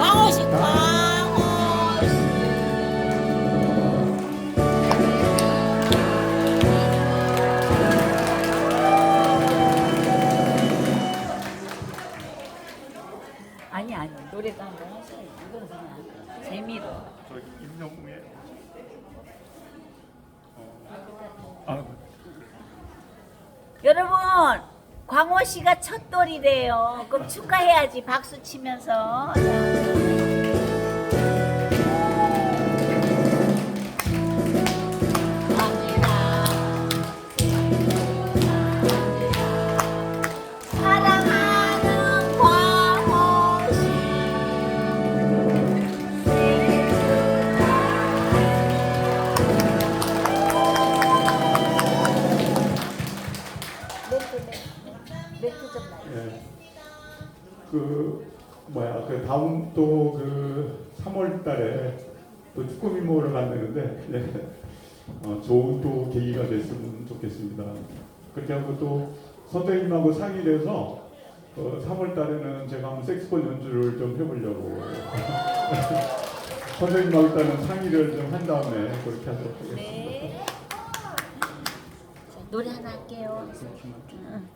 광호씨 광호씨 아니 아니 노래도 한번 하셔야지. 이건 그냥 재미로. 저 임영웅의 어. 아, 여러분 광호 씨가 첫 돌이래요. 그럼 축하해야지 박수 치면서. 멘트 멘트 좀 나. 예. 그 뭐야 그 다음 또 그 3월달에 또 축구 미모를 만드는데 예. 어, 좋은 또 계기가 됐으면 좋겠습니다. 그렇게 하고 또 선생님하고 상의를 해서 어, 3월 달에는 제가 한번 색스폰 연주를 좀 해보려고 선생님하고 일단은 상의를 좀 한 다음에 그렇게 하도록 하겠습니다. 네. 자, 노래 하나 할게요. 응.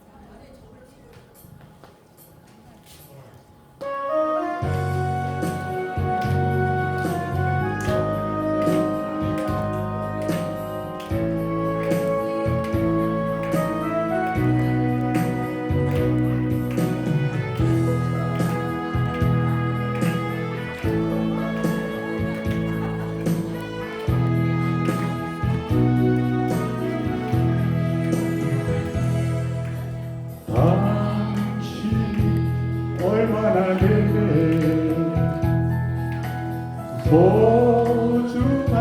소중한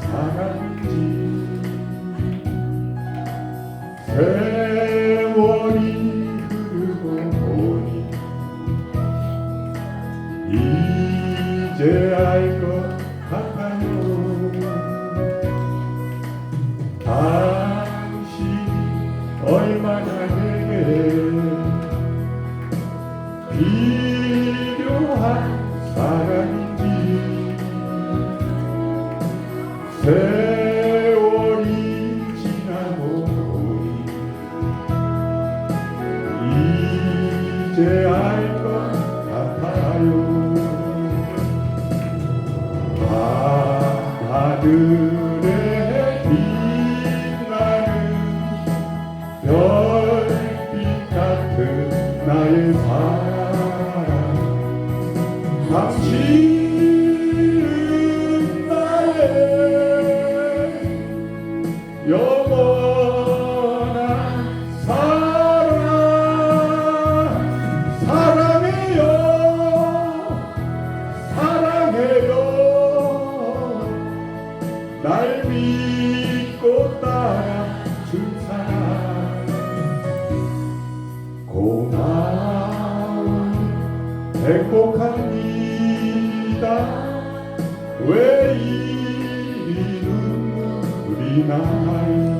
사랑인지. 세월이 흐르고 보니 이제 알 것 같아요. 당신이 얼마나 내게 필요한 사랑 세월이 지나고 이제 알 것 같아요. 밤하 행복합니다. 왜 이리 눈물이 나요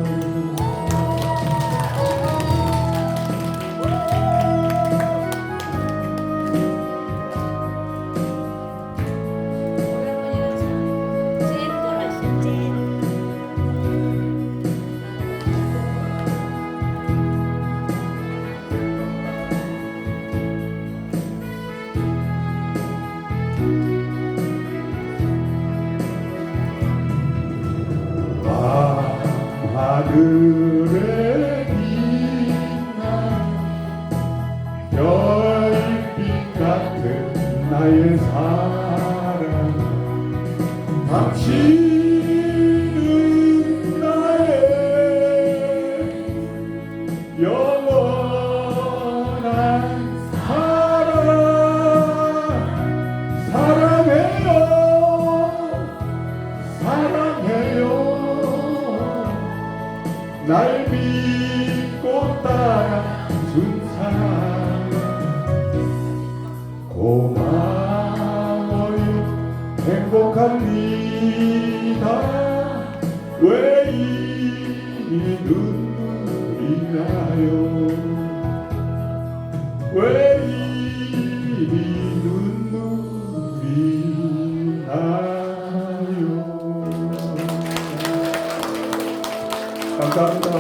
하늘에 빛나 날 믿고 따라 준 사랑 고마워요. 행복합니다. 왜 이리 눈물이 나요? 왜 Dr.